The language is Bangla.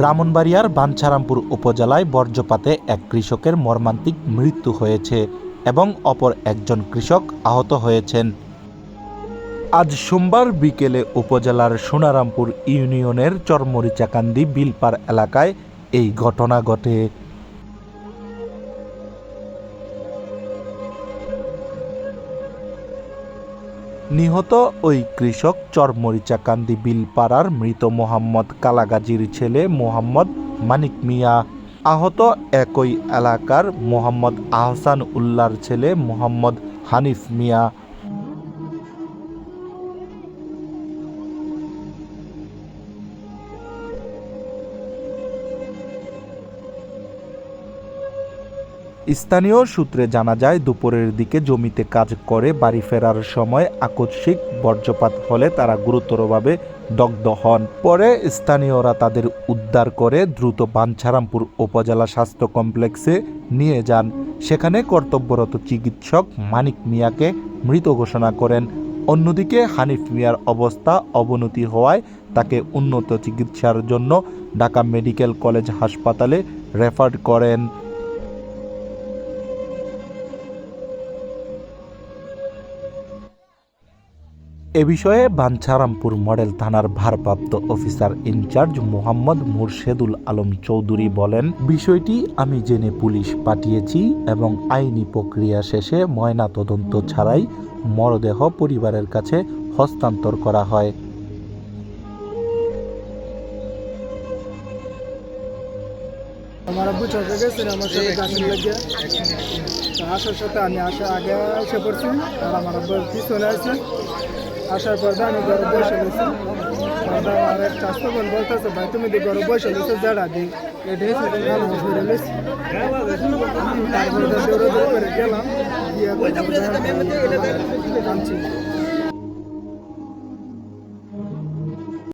ব্রাহ্মণবাড়িয়ার বাঞ্ছারামপুর উপজেলায় বর্জ্যপাতে এক কৃষকের মর্মান্তিক মৃত্যু হয়েছে এবং অপর একজন কৃষক আহত হয়েছেন। আজ সোমবার বিকেলে উপজেলার সোনারামপুর ইউনিয়নের চরমরিচাকান্দি বিলপার এলাকায় এই ঘটনা ঘটে। নিহত ওই কৃষক চরমরিচাকান্দি বিলপাড়ার মৃত মোহাম্মদ কালাগাজির ছেলে মোহাম্মদ মানিক মিয়া। আহত একই এলাকার মোহাম্মদ আহসান উল্লার ছেলে মোহাম্মদ হানিফ মিয়া। স্থানীয় সূত্রে জানা যায়, দুপুরের দিকে জমিতে কাজ করে বাড়ি ফেরার সময় আকস্মিক বর্জ্যপাত হলে তারা গুরুতরভাবে দগ্ধ হন। পরে স্থানীয়রা তাদের উদ্ধার করে দ্রুত বাঞ্ছারামপুর উপজেলা স্বাস্থ্য কমপ্লেক্সে নিয়ে যান। সেখানে কর্তব্যরত চিকিৎসক মানিক মিয়াকে মৃত ঘোষণা করেন। অন্যদিকে হানিফ মিয়ার অবস্থা অবনতি হওয়ায় তাকে উন্নত চিকিৎসার জন্য ঢাকা মেডিকেল কলেজ হাসপাতালে রেফার করেন। এ বিষয়ে বাঞ্ছারামপুর মডেল থানার ভারপ্রাপ্ত officer in charge Mohammad Murshedul Alam Chowdhury বলেন বিষয়টি আমি জেনে পুলিশ পাঠিয়েছি এবং আইনি প্রক্রিয়া শেষে ময়না তদন্ত ছাড়াই মরদেহ পরিবারের কাছে হস্তান্তর করা হয়। আমার আব্বু চকে গেছেন আমার সাথে গাছের লাগিয়ে। আসার সাথে আমি আসা আগে এসে পড়ছি আর আমার আব্বু পিছনে আছে। আসার পর দিয়ে আমি ঘরে বসে গেছি। দাদা আমার এক চাষতো বোন বলতেছে ভাই তুমি দি ঘরে বসে গেছো জাড়া দি। এসে ভালো ধরে গেছি তারপরে করে গেলাম। গিয়ে